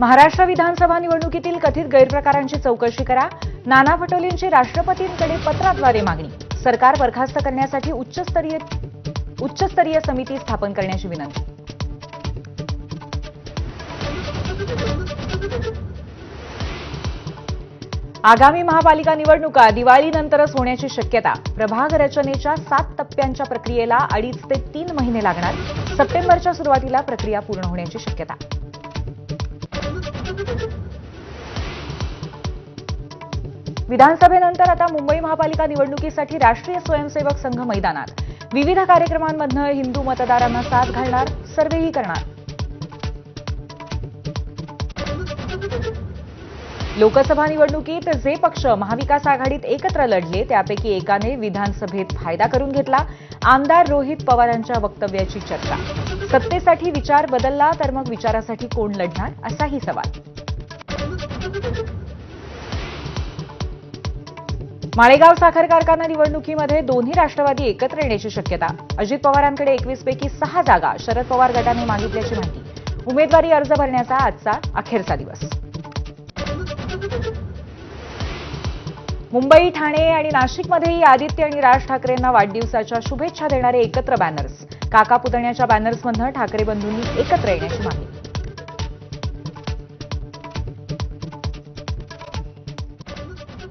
महाराष्ट्र विधानसभा निवडणुकीतील कथित गैरप्रकारांची चौकशी करा. नाना पटोलेंची राष्ट्रपतींकडे पत्राद्वारे मागणी. सरकार बरखास्त करण्यासाठी उच्चस्तरीय उच्चस्तरीय समिती स्थापन करण्याची विनंती. आगामी महापालिका निवडणुका दिवाळीनंतरच होण्याची शक्यता. प्रभाग रचनेच्या सात टप्प्यांच्या प्रक्रियेला अडीच ते तीन महिने लागणार. सप्टेंबरच्या सुरुवातीला प्रक्रिया पूर्ण होण्याची शक्यता. विधानसभेनंतर आता मुंबई महापालिका निवडणुकीसाठी राष्ट्रीय स्वयंसेवक संघ मैदानात. विविध कार्यक्रमांमधनं हिंदू मतदारांना साथ घालणार सर्वेही करणार. लोकसभा निवडणुकीत जे पक्ष महाविकास आघाडीत एकत्र लढले त्यापैकी एकाने विधानसभेत फायदा करून घेतला. आमदार रोहित पवारांच्या वक्तव्याची चर्चा. सत्तेसाठी विचार बदलला तर मग विचारासाठी कोण लढणार असाही सवाल. माळेगाव साखर कारखाना निवडणुकीमध्ये दोन्ही राष्ट्रवादी एकत्र येण्याची शक्यता. अजित पवारांकडे एकवीस पैकी सहा जागा शरद पवार गटाने मागितल्याची माहिती. उमेदवारी अर्ज भरण्याचा आजचा अखेरचा दिवस. मुंबई ठाणे आणि नाशिकमध्येही आदित्य आणि राज ठाकरेंना वाढदिवसाच्या शुभेच्छा देणारे एकत्र बॅनर्स काका पुतण्याच्या बॅनर्समधनं ठाकरे बंधूंनी एकत्र येण्याची मागणी.